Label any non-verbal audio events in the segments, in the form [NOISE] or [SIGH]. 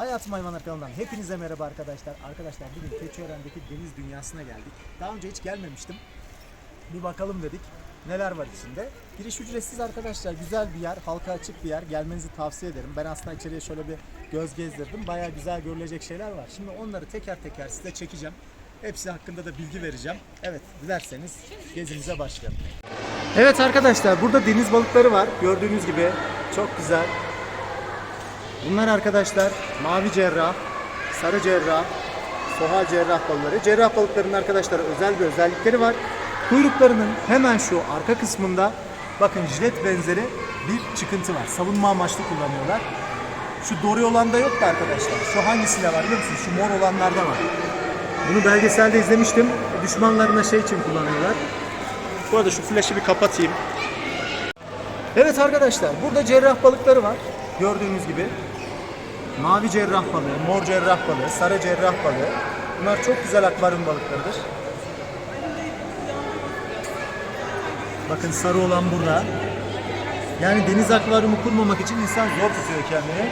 Hayatım Hayvanlar kanalından hepinize merhaba arkadaşlar. Arkadaşlar bugün Keçiören'deki deniz dünyasına geldik. Daha önce hiç gelmemiştim. Bir bakalım dedik. Neler var içinde. Giriş ücretsiz arkadaşlar. Güzel bir yer. Halka açık bir yer. Gelmenizi tavsiye ederim. Ben aslında içeriye şöyle bir göz gezdirdim. Baya güzel görülecek şeyler var. Şimdi onları teker teker size çekeceğim. Hepsi hakkında da bilgi vereceğim. Evet dilerseniz gezimize başlayalım. Evet arkadaşlar burada deniz balıkları var. Gördüğünüz gibi çok güzel. Bunlar arkadaşlar mavi cerrah, sarı cerrah, soha cerrah balıkları. Cerrah balıklarının arkadaşlar özel bir özellikleri var. Kuyruklarının hemen şu arka kısmında bakın jilet benzeri bir çıkıntı var. Savunma amaçlı kullanıyorlar. Şu dori olanda yok da arkadaşlar. Şu hangisiyle var biliyor musunuz? Şu mor olanlarda var. Bunu belgeselde izlemiştim. Düşmanlarına şey için kullanıyorlar. Bu arada şu flaşı bir kapatayım. Evet arkadaşlar burada cerrah balıkları var. Gördüğünüz gibi. Mavi cerrah balığı, mor cerrah balığı, sarı cerrah balığı. Bunlar çok güzel akvaryum balıklarıdır. Bakın sarı olan burada. Yani deniz akvaryumu kurmamak için insan zor tutuyor kendini.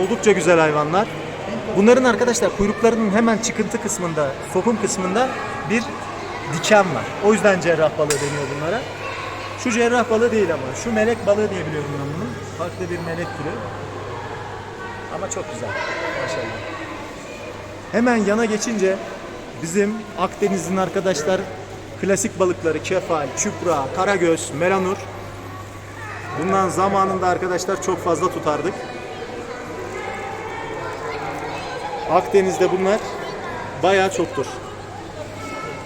Oldukça güzel hayvanlar. Bunların arkadaşlar kuyruklarının hemen çıkıntı kısmında, sokum kısmında bir diken var. O yüzden cerrah balığı deniyor bunlara. Şu cerrah balığı değil ama. Şu melek balığı diye biliyorum ben bunu. Farklı bir melek türü. Ama çok güzel. Maşallah. Hemen yana geçince bizim Akdeniz'in arkadaşlar klasik balıkları kefal, çupra, karagöz, melanur. Bundan zamanında arkadaşlar çok fazla tutardık. Akdeniz'de bunlar bayağı çoktur.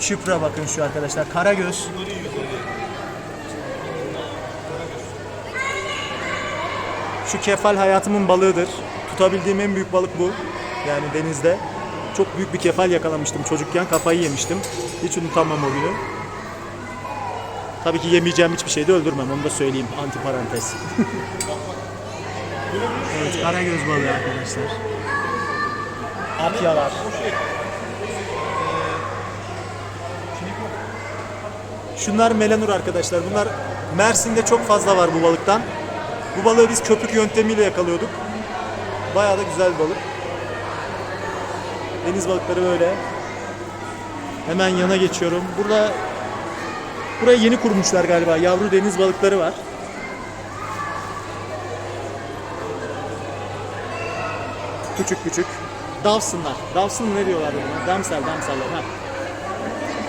Çupra bakın şu arkadaşlar. Karagöz. Şu kefal hayatımın balığıdır. Tutabildiğim en büyük balık bu. Yani denizde. Çok büyük bir kefal yakalamıştım çocukken. Kafayı yemiştim. Hiç unutamam o günü. Tabii ki yemeyeceğim hiçbir şeyde öldürmem. Onu da söyleyeyim. Anti parantez. [LAUGHS] evet, karagöz balığı arkadaşlar. Akyalar. Şunlar melanur arkadaşlar. Bunlar Mersin'de çok fazla var bu balıktan. Bu balığı biz köpük yöntemiyle yakalıyorduk. Bayağı da güzel bir balık. Deniz balıkları böyle. Hemen yana geçiyorum. Burada burayı yeni kurmuşlar galiba. Yavru deniz balıkları var. Küçük küçük. Davsınlar. Davsın ne diyorlar buna? Damsel, damseller. Ha.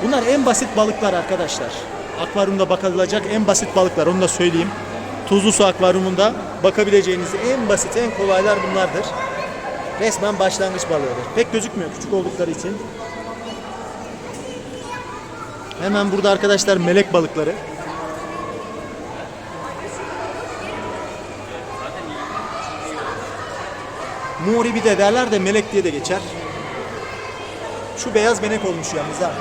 Bunlar en basit balıklar arkadaşlar. Akvaryumda bakılacak en basit balıklar. Onu da söyleyeyim. Tuzlu su akvaryumunda bakabileceğiniz en basit, en kolaylar bunlardır. Resmen başlangıç balığıdır. Pek gözükmüyor küçük oldukları için. Hemen burada arkadaşlar melek balıkları. Mori bir de derler de melek diye de geçer. Şu beyaz benek olmuş yalnız ha.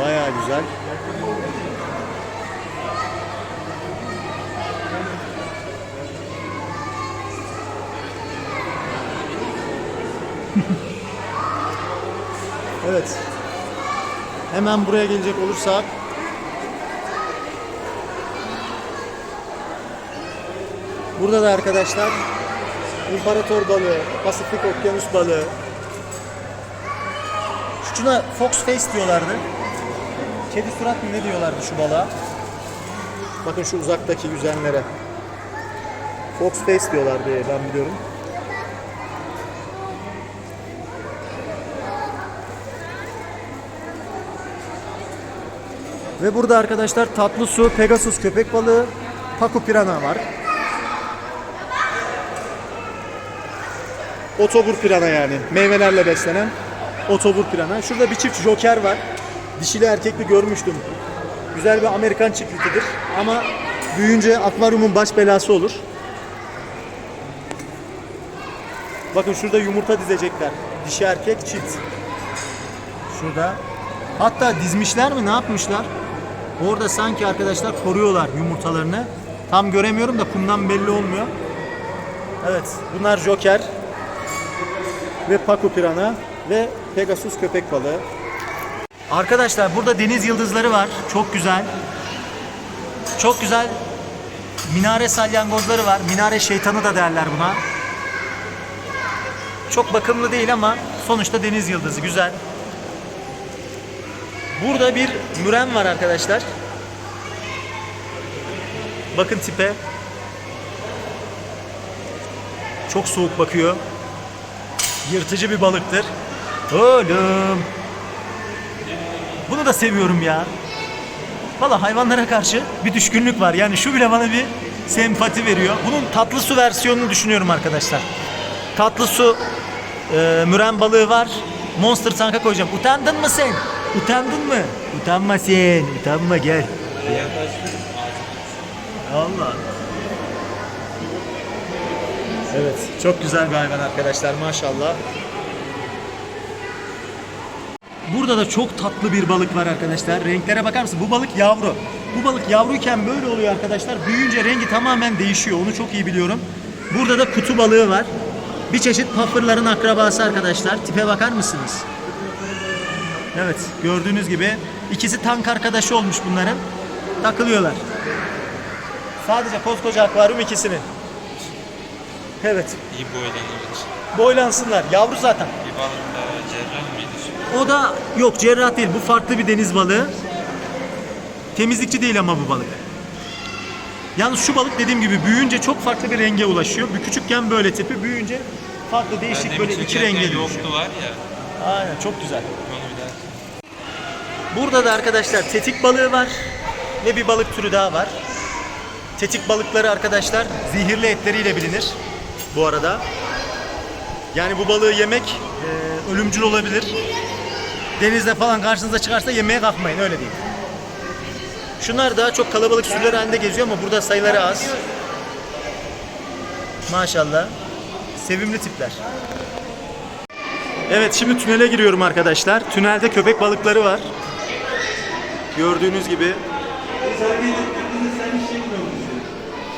Bayağı güzel. [LAUGHS] evet. Hemen buraya gelecek olursak Burada da arkadaşlar imparator balığı, Pasifik okyanus balığı, Şuna fox face diyorlardı. Kedi surat mı ne diyorlardı şu balığa? Bakın şu uzaktaki yüzenlere. Fox face diyorlar diye ben biliyorum. Ve burada arkadaşlar tatlı su, Pegasus köpek balığı, Paku pirana var. Otobur pirana yani. Meyvelerle beslenen otobur pirana. Şurada bir çift joker var. Dişili erkekli görmüştüm. Güzel bir Amerikan çiftliğidir. Ama büyüyünce akvaryumun baş belası olur. Bakın şurada yumurta dizecekler. Dişi erkek çift. Şurada. Hatta dizmişler mi ne yapmışlar? Orada sanki arkadaşlar koruyorlar yumurtalarını. Tam göremiyorum da kumdan belli olmuyor. Evet bunlar joker ve paku pirana ve Pegasus köpek balığı. Arkadaşlar burada deniz yıldızları var. Çok güzel. Çok güzel minare salyangozları var. Minare şeytanı da derler buna. Çok bakımlı değil ama sonuçta deniz yıldızı güzel. Burada bir müren var arkadaşlar. Bakın tipe. Çok soğuk bakıyor. Yırtıcı bir balıktır. Oğlum. Bunu da seviyorum ya. Valla hayvanlara karşı bir düşkünlük var. Yani şu bile bana bir sempati veriyor. Bunun tatlı su versiyonunu düşünüyorum arkadaşlar. Tatlı su e, müren balığı var. Monster Tank'a koyacağım. Utandın mı sen? Utandın mı? Utanma sen. Utanma gel. Allah. Evet, çok güzel bir hayvan arkadaşlar maşallah. Burada da çok tatlı bir balık var arkadaşlar. Renklere bakar mısın? Bu balık yavru. Bu balık yavruyken böyle oluyor arkadaşlar. Büyüyünce rengi tamamen değişiyor. Onu çok iyi biliyorum. Burada da kutu balığı var. Bir çeşit pufferların akrabası arkadaşlar. Tipe bakar mısınız? Evet, gördüğünüz gibi ikisi tank arkadaşı olmuş bunların. Takılıyorlar. Sadece koskoca akvaryum ikisinin. Evet, İyi boylanır boylansınlar. Yavru zaten. Balık mıydı? O da yok cerrah değil. Bu farklı bir deniz balığı. Temizlikçi değil ama bu balık. Yalnız şu balık dediğim gibi büyüyünce çok farklı bir renge ulaşıyor. Bir küçükken böyle tipi, büyüyünce farklı değişik böyle iki renge dönüşüyor. yoktu var ya. Aynen çok güzel. Burada da arkadaşlar tetik balığı var ve bir balık türü daha var. Tetik balıkları arkadaşlar zehirli etleriyle bilinir bu arada. Yani bu balığı yemek e, ölümcül olabilir. Denizde falan karşınıza çıkarsa yemeye kalkmayın öyle diyeyim. Şunlar daha çok kalabalık sürüler halinde geziyor ama burada sayıları az. Maşallah. Sevimli tipler. Evet şimdi tünele giriyorum arkadaşlar. Tünelde köpek balıkları var. Gördüğünüz gibi.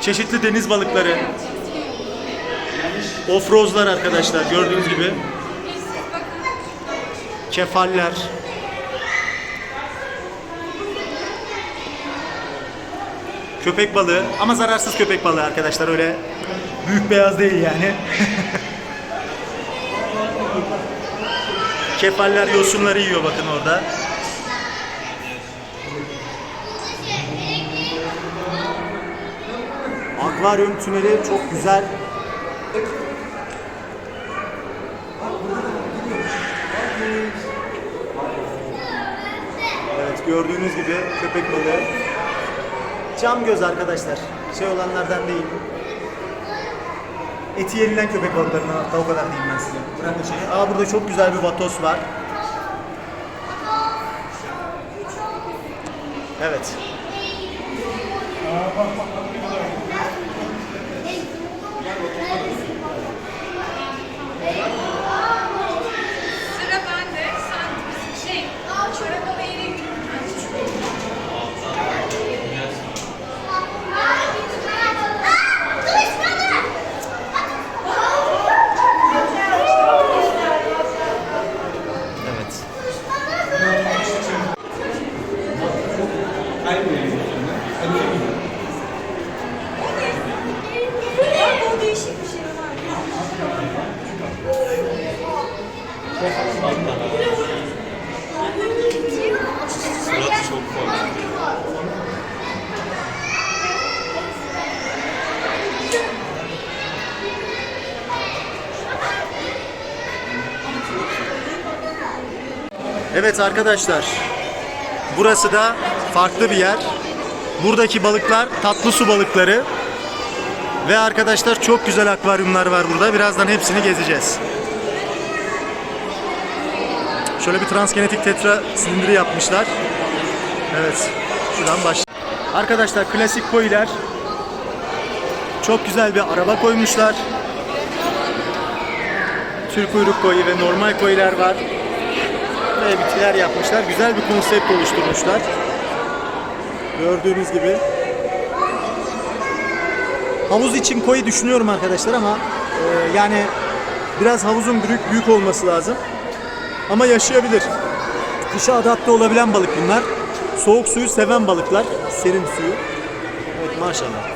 Çeşitli deniz balıkları. Ofrozlar arkadaşlar gördüğünüz gibi. Kefaller. Köpek balığı ama zararsız köpek balığı arkadaşlar öyle büyük beyaz değil yani. [LAUGHS] Kefaller yosunları yiyor bakın orada. Akvaryum tüneli çok güzel. Gördüğünüz gibi köpek balığı. Cam göz arkadaşlar. Şey olanlardan değil. Eti yenilen köpek balıklarından hatta o kadar diyeyim ben size. Bırakın şeyi. Aa burada çok güzel bir vatos var. Evet. Sıra bende. Sen bizim şey, çorap alayı Evet. O Evet arkadaşlar. Burası da farklı bir yer. Buradaki balıklar tatlı su balıkları. Ve arkadaşlar çok güzel akvaryumlar var burada. Birazdan hepsini gezeceğiz. Şöyle bir transgenetik tetra silindiri yapmışlar. Evet. Şuradan baş. Arkadaşlar klasik koylar. Çok güzel bir araba koymuşlar. Türk uyruk koyu ve normal koylar var ve bitkiler yapmışlar. Güzel bir konsept oluşturmuşlar. Gördüğünüz gibi. Havuz için koyu düşünüyorum arkadaşlar ama e, yani biraz havuzun büyük büyük olması lazım. ama yaşayabilir. Kışa adapte olabilen balık bunlar. Soğuk suyu seven balıklar. Serin suyu. Evet maşallah.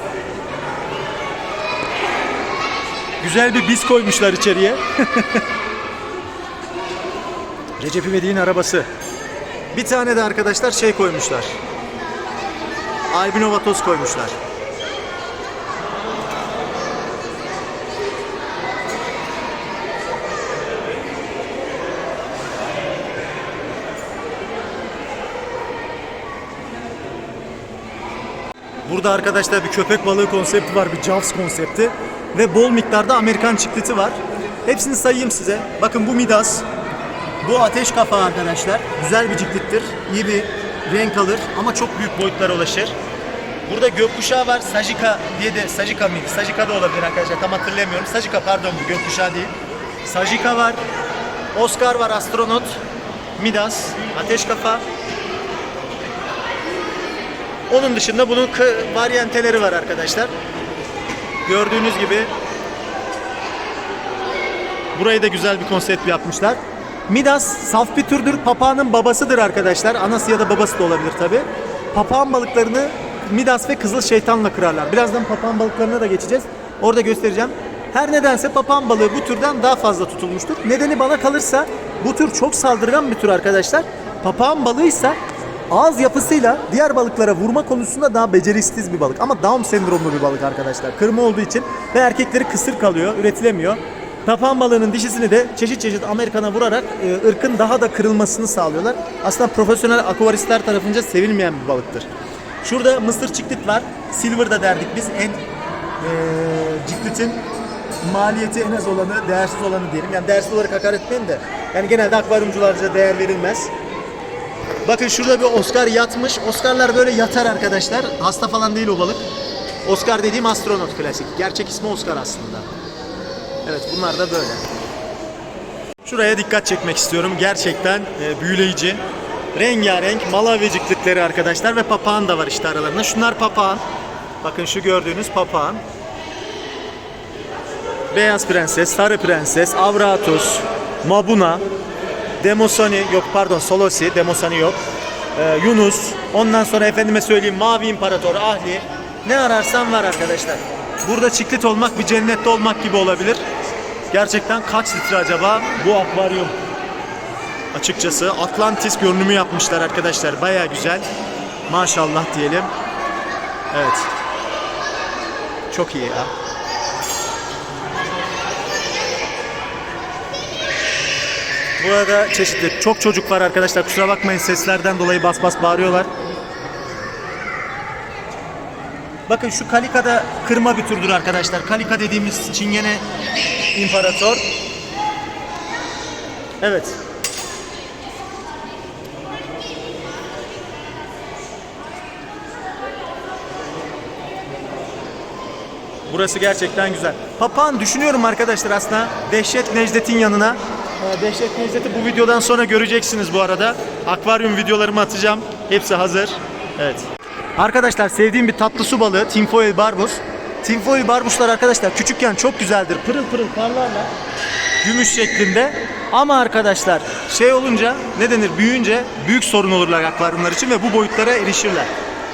Güzel bir biz koymuşlar içeriye. [LAUGHS] Recep İvedik'in arabası. Bir tane de arkadaşlar şey koymuşlar. Albino vatoz koymuşlar. Burada arkadaşlar bir köpek balığı konsepti var, bir Jaws konsepti ve bol miktarda Amerikan çikliti var. Hepsini sayayım size. Bakın bu Midas, bu ateş kafağı arkadaşlar. Güzel bir ciklittir. İyi bir renk alır ama çok büyük boyutlara ulaşır. Burada gökkuşağı var. Sajika diye de Sajika mıydı? Sajika da olabilir arkadaşlar. Tam hatırlayamıyorum. Sajika pardon bu gökkuşağı değil. Sajika var. Oscar var astronot. Midas, ateş kafa. Onun dışında bunun varyanteleri var arkadaşlar. Gördüğünüz gibi burayı da güzel bir konsept yapmışlar. Midas saf bir türdür. Papağanın babasıdır arkadaşlar. Anası ya da babası da olabilir tabi. Papağan balıklarını Midas ve Kızıl Şeytan'la kırarlar. Birazdan papağan balıklarına da geçeceğiz. Orada göstereceğim. Her nedense papağan balığı bu türden daha fazla tutulmuştur. Nedeni bana kalırsa bu tür çok saldırgan bir tür arkadaşlar. Papağan balığıysa ağız yapısıyla diğer balıklara vurma konusunda daha beceriksiz bir balık. Ama Down sendromlu bir balık arkadaşlar. Kırma olduğu için ve erkekleri kısır kalıyor, üretilemiyor. Papağan balığının dişisini de çeşit çeşit Amerikan'a vurarak e, ırkın daha da kırılmasını sağlıyorlar. Aslında profesyonel akvaristler tarafınca sevilmeyen bir balıktır. Şurada mısır ciklit var. Silver da derdik biz. En e, ciklitin maliyeti en az olanı, değersiz olanı diyelim. Yani değersiz olarak hakaret etmeyin de. Yani genelde akvaryumcularca değer verilmez. Bakın şurada bir Oscar yatmış. Oscar'lar böyle yatar arkadaşlar. Hasta falan değil o balık. Oscar dediğim astronot klasik. Gerçek ismi Oscar aslında. Evet bunlar da böyle. Şuraya dikkat çekmek istiyorum. Gerçekten e, büyüleyici. Rengarenk malaviciklikleri arkadaşlar ve papağan da var işte aralarında. Şunlar papağan. Bakın şu gördüğünüz papağan. Beyaz Prenses, Sarı Prenses, Avratus, Mabuna, Demosani yok pardon Solosi, Demosani yok. Ee, Yunus, ondan sonra efendime söyleyeyim Mavi İmparator, Ahli. Ne ararsan var arkadaşlar. Burada çiklit olmak bir cennette olmak gibi olabilir. Gerçekten kaç litre acaba bu akvaryum? Açıkçası Atlantis görünümü yapmışlar arkadaşlar. Baya güzel. Maşallah diyelim. Evet. Çok iyi ya. Burada çeşitli çok çocuk var arkadaşlar. Kusura bakmayın seslerden dolayı bas bas bağırıyorlar. Bakın şu kalika da kırma bir türdür arkadaşlar. Kalika dediğimiz çingene imparator. Evet. Burası gerçekten güzel. Papağan düşünüyorum arkadaşlar aslında. Dehşet Necdet'in yanına. Ee, Dehşet Necdet'i bu videodan sonra göreceksiniz bu arada. Akvaryum videolarımı atacağım. Hepsi hazır. Evet. Arkadaşlar sevdiğim bir tatlı su balığı Tinfoil barbus. Tinfoil barbuslar arkadaşlar küçükken çok güzeldir. Pırıl pırıl parlarlar. Gümüş şeklinde. Ama arkadaşlar şey olunca ne denir büyüyünce büyük sorun olurlar akvaryumlar için ve bu boyutlara erişirler.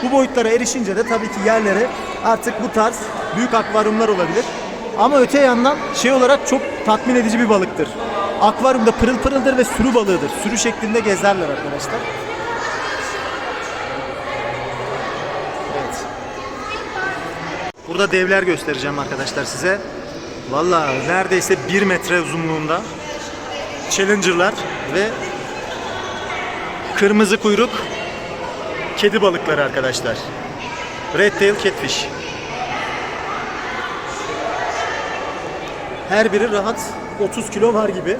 Bu boyutlara erişince de tabii ki yerleri artık bu tarz büyük akvaryumlar olabilir. Ama öte yandan şey olarak çok tatmin edici bir balıktır. Akvaryumda pırıl pırıldır ve sürü balığıdır. Sürü şeklinde gezerler arkadaşlar. Burada devler göstereceğim arkadaşlar size. Valla neredeyse 1 metre uzunluğunda Challenger'lar ve kırmızı kuyruk kedi balıkları arkadaşlar. Red tail catfish. Her biri rahat 30 kilo var gibi.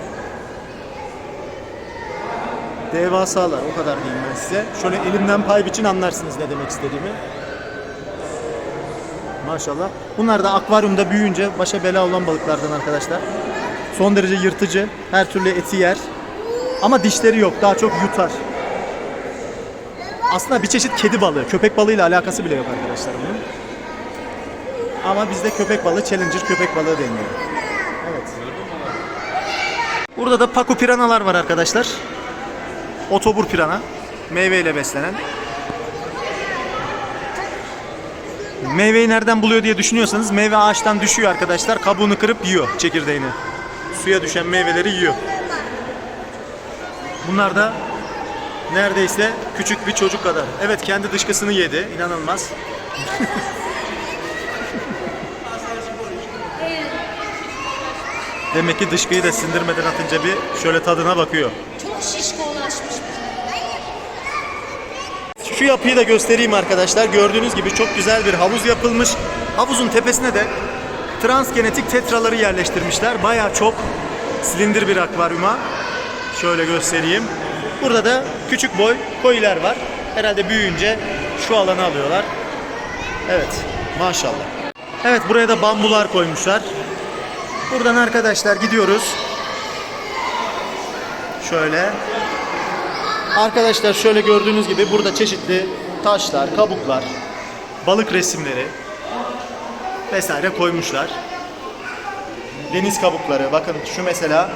Devasalar o kadar diyeyim ben size. Şöyle elimden pay biçin anlarsınız ne demek istediğimi. Maşallah. Bunlar da akvaryumda büyüyünce başa bela olan balıklardan arkadaşlar. Son derece yırtıcı. Her türlü eti yer. Ama dişleri yok. Daha çok yutar. Aslında bir çeşit kedi balığı. Köpek balığıyla alakası bile yok arkadaşlar bunun. Ama bizde köpek balığı Challenger köpek balığı deniyor. Evet. Burada da paku piranalar var arkadaşlar. Otobur pirana. Meyveyle beslenen. Meyveyi nereden buluyor diye düşünüyorsanız meyve ağaçtan düşüyor arkadaşlar. Kabuğunu kırıp yiyor çekirdeğini. Suya düşen meyveleri yiyor. Bunlar da neredeyse küçük bir çocuk kadar. Evet kendi dışkısını yedi. İnanılmaz. [LAUGHS] Demek ki dışkıyı da sindirmeden atınca bir şöyle tadına bakıyor. Çok şişkolaşmış. Şu yapıyı da göstereyim arkadaşlar. Gördüğünüz gibi çok güzel bir havuz yapılmış. Havuzun tepesine de transgenetik tetraları yerleştirmişler. Baya çok silindir bir akvaryuma. Şöyle göstereyim. Burada da küçük boy koyiler var. Herhalde büyüyünce şu alanı alıyorlar. Evet, maşallah. Evet, buraya da bambular koymuşlar. Buradan arkadaşlar gidiyoruz. Şöyle. Arkadaşlar şöyle gördüğünüz gibi burada çeşitli taşlar, kabuklar, balık resimleri vesaire koymuşlar. Deniz kabukları. Bakın şu mesela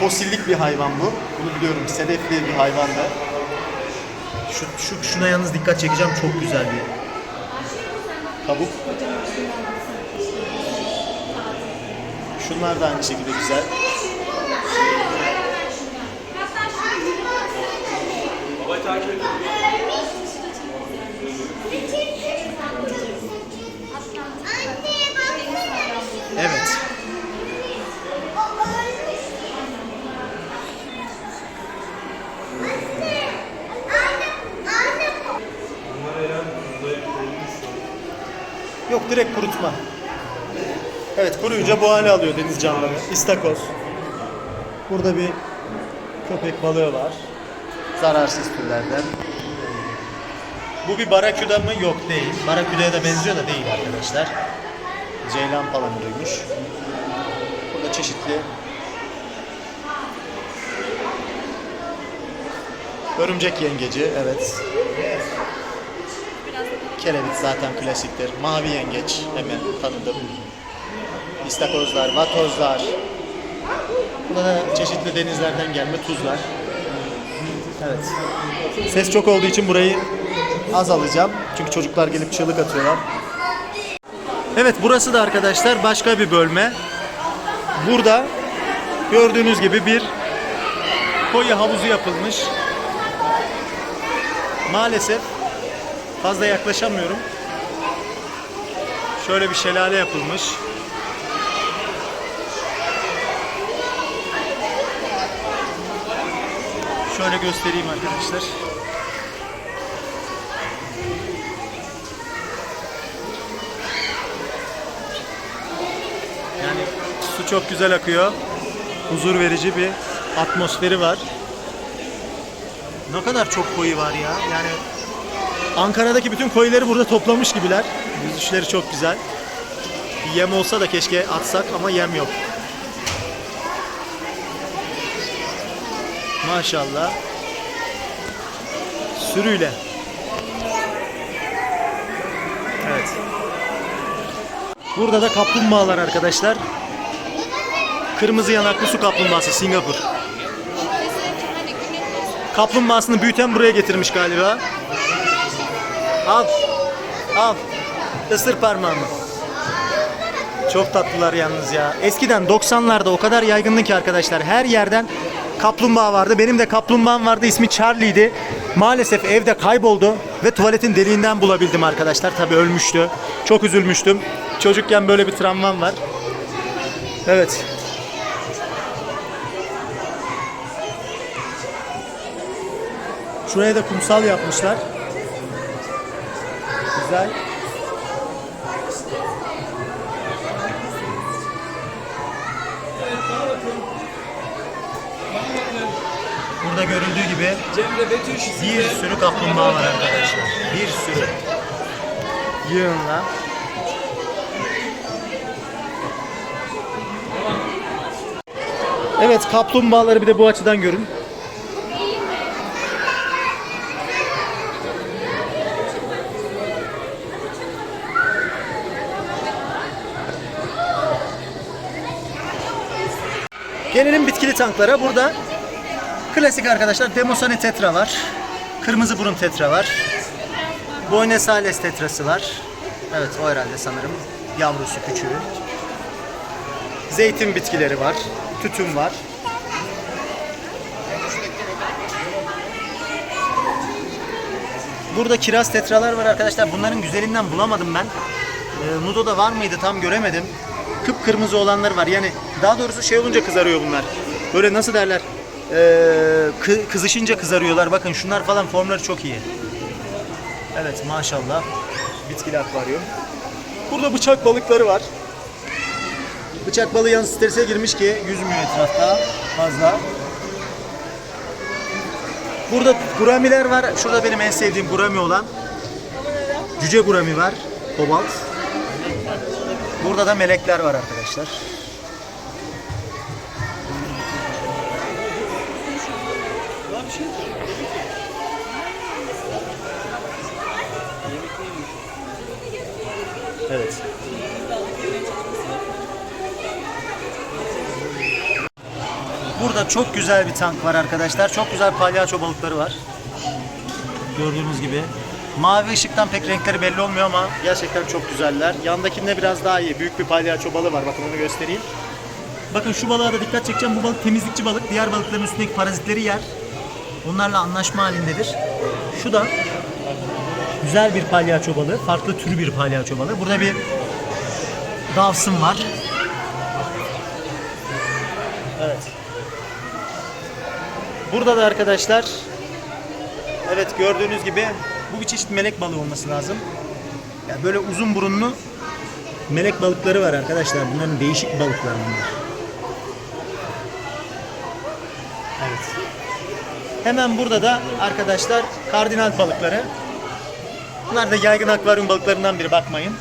fosillik bir hayvan bu. Bunu biliyorum. Sedefli bir hayvandı. Şu, şu şuna yalnız dikkat çekeceğim. Çok güzel bir kabuk. Şunlar da aynı şekilde güzel. Evet. Yok direkt kurutma. Evet kuruyunca bu hale alıyor deniz canlıları. İstakoz. Burada bir köpek balığı var. Zararsız türlerden. Bu bir baraküda mı? Yok değil. Baraküdaya da benziyor da değil arkadaşlar. Ceylan palamuduymuş. Burada çeşitli Örümcek yengeci, evet. Kerevit zaten klasiktir. Mavi yengeç, hemen tanıdım. İstakozlar, vatozlar. Burada da çeşitli denizlerden gelme tuzlar. Evet. Ses çok olduğu için burayı az alacağım. Çünkü çocuklar gelip çığlık atıyorlar. Evet burası da arkadaşlar başka bir bölme. Burada gördüğünüz gibi bir koyu havuzu yapılmış. Maalesef fazla yaklaşamıyorum. Şöyle bir şelale yapılmış. Şöyle göstereyim arkadaşlar. Yani su çok güzel akıyor. Huzur verici bir atmosferi var. Ne kadar çok koyu var ya. Yani Ankara'daki bütün koyuları burada toplamış gibiler. Yüzüşleri çok güzel. Yem olsa da keşke atsak ama yem yok. Maşallah. Sürüyle. Evet. Burada da kaplumbağalar arkadaşlar. Kırmızı yanaklı su kaplumbağası Singapur. Kaplumbağasını büyüten buraya getirmiş galiba. Al. Al. Isır parmağımı. Çok tatlılar yalnız ya. Eskiden 90'larda o kadar yaygındı ki arkadaşlar. Her yerden kaplumbağa vardı. Benim de kaplumbağam vardı. İsmi Charlie'ydi. Maalesef evde kayboldu ve tuvaletin deliğinden bulabildim arkadaşlar. Tabii ölmüştü. Çok üzülmüştüm. Çocukken böyle bir travmam var. Evet. Şuraya da kumsal yapmışlar. Güzel. Burada görüldüğü gibi bir sürü kaplumbağa var arkadaşlar. Bir sürü. Yığınla. Evet kaplumbağaları bir de bu açıdan görün. Gelelim bitkili tanklara. Burada klasik arkadaşlar Demosane tetra var. Kırmızı burun tetra var. Buenos Aires tetrası var. Evet o herhalde sanırım. Yavrusu küçüğü. Zeytin bitkileri var. Tütün var. Burada kiraz tetralar var arkadaşlar. Bunların güzelinden bulamadım ben. Ee, Nudo'da var mıydı tam göremedim. Kıpkırmızı olanları var. Yani daha doğrusu şey olunca kızarıyor bunlar. Böyle nasıl derler? Ee, kı- kızışınca kızarıyorlar. Bakın şunlar falan formları çok iyi. Evet maşallah. Bitkili akvaryum. Burada bıçak balıkları var. Bıçak balığı yalnız strese girmiş ki yüzmüyor etrafta fazla. Burada guramiler var. Şurada benim en sevdiğim gurami olan. Cüce gurami var. Kobalt. Burada da melekler var arkadaşlar. Evet. Burada çok güzel bir tank var arkadaşlar. Çok güzel palyaço balıkları var. Gördüğünüz gibi. Mavi ışıktan pek renkleri belli olmuyor ama gerçekten çok güzeller. Yandakinde biraz daha iyi. Büyük bir palyaço balığı var. Bakın onu göstereyim. Bakın şu balığa da dikkat çekeceğim. Bu balık temizlikçi balık. Diğer balıkların üstündeki parazitleri yer. Onlarla anlaşma halindedir. Şu da güzel bir palyaço balığı. Farklı türü bir palyaço balığı. Burada bir Dawson var. Evet. Burada da arkadaşlar evet gördüğünüz gibi bu bir çeşit melek balığı olması lazım. Yani böyle uzun burunlu melek balıkları var arkadaşlar. Bunların değişik balıklar bunlar. Evet. Hemen burada da arkadaşlar kardinal balıkları. Bunlar da yaygın akvaryum balıklarından biri bakmayın.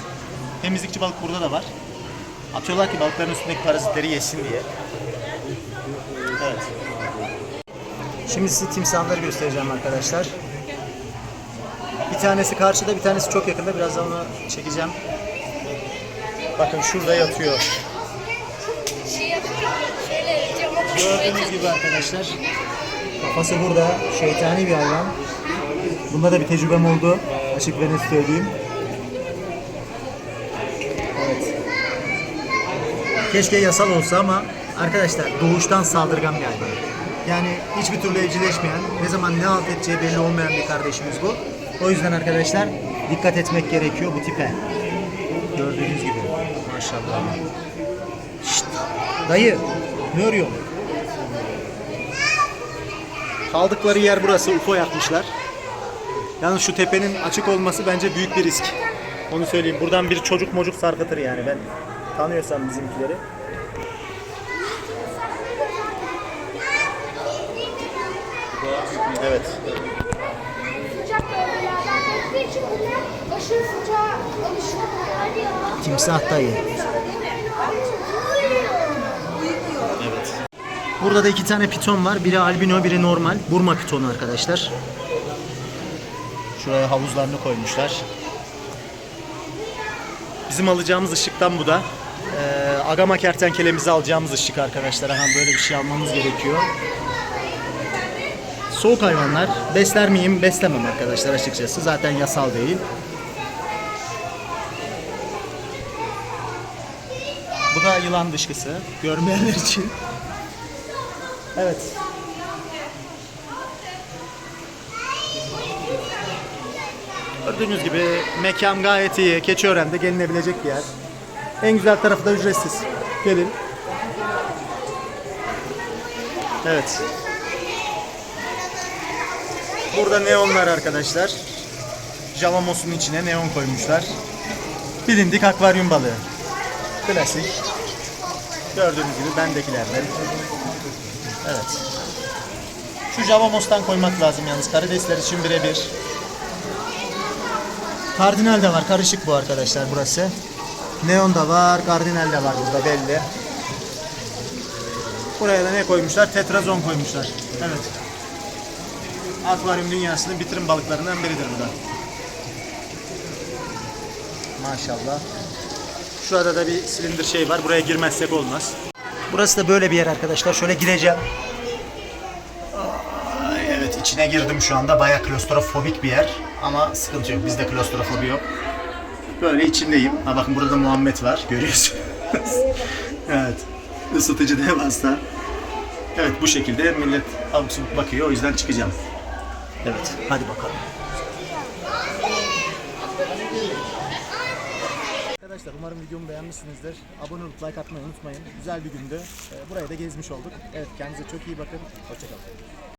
Temizlikçi balık burada da var. Atıyorlar ki balıkların üstündeki parazitleri yesin diye. Evet. Şimdi size timsahları göstereceğim arkadaşlar. Bir tanesi karşıda, bir tanesi çok yakında. Birazdan onu çekeceğim. Bakın şurada yatıyor. Şey Gördüğünüz gibi arkadaşlar. Kafası burada. Şeytani bir hayvan. Bunda da bir tecrübem oldu. Açık ve net söyleyeyim. Evet. Keşke yasal olsa ama arkadaşlar doğuştan saldırgan bir hayvan. Yani hiçbir türlü evcilleşmeyen, ne zaman ne halt edeceği belli olmayan bir kardeşimiz bu. O yüzden arkadaşlar dikkat etmek gerekiyor bu tipe. Gördüğünüz gibi. Maşallah. Şşt. Dayı, ne arıyorsun? Kaldıkları yer burası. UFO yapmışlar. Yalnız şu tepenin açık olması bence büyük bir risk. Onu söyleyeyim. Buradan bir çocuk mocuk sarkıtır yani. Ben tanıyorsam bizimkileri. Evet. Sıcak bölgelerden olduğu için bunlar aşırı sıcağa alışıyorlar. Timsah dayı. Burada da iki tane piton var. Biri albino, biri normal. Burma pitonu arkadaşlar. Şuraya havuzlarını koymuşlar. Bizim alacağımız ışıktan bu da. Ee, agama kertenkelemizi alacağımız ışık arkadaşlar. Aha böyle bir şey almamız gerekiyor. Soğuk hayvanlar. Besler miyim? Beslemem arkadaşlar açıkçası. Zaten yasal değil. Bu da yılan dışkısı. Görmeyenler için. Evet. Gördüğünüz gibi mekan gayet iyi. Keçiören'de gelinebilecek bir yer. En güzel tarafı da ücretsiz. Gelin. Evet. Burada neonlar arkadaşlar. Javamos'un içine neon koymuşlar. Bilindik akvaryum balığı. Klasik. Gördüğünüz gibi bendekilerden. Evet. Şu Javamos'tan koymak lazım yalnız. Karidesler için birebir. Kardinal de var. Karışık bu arkadaşlar burası. Neon da var. Kardinal de var burada belli. Buraya da ne koymuşlar? Tetrazon koymuşlar. Evet. Akvaryum dünyasının bitirim balıklarından biridir bu da. Maşallah. Şurada da bir silindir şey var. Buraya girmezsek olmaz. Burası da böyle bir yer arkadaşlar. Şöyle gireceğim. Evet içine girdim şu anda. Bayağı klostrofobik bir yer. Ama sıkıntı yok. Bizde klostrofobi yok. Böyle içindeyim. Ha bakın burada da Muhammed var. Görüyorsunuz. [LAUGHS] evet. Isıtıcı devasa. Evet bu şekilde millet abuk bakıyor. O yüzden çıkacağım. Evet. Hadi bakalım. Arkadaşlar umarım videomu beğenmişsinizdir. Abone olup like atmayı unutmayın. Güzel bir gündü. Ee, Burayı da gezmiş olduk. Evet kendinize çok iyi bakın. Hoşçakalın.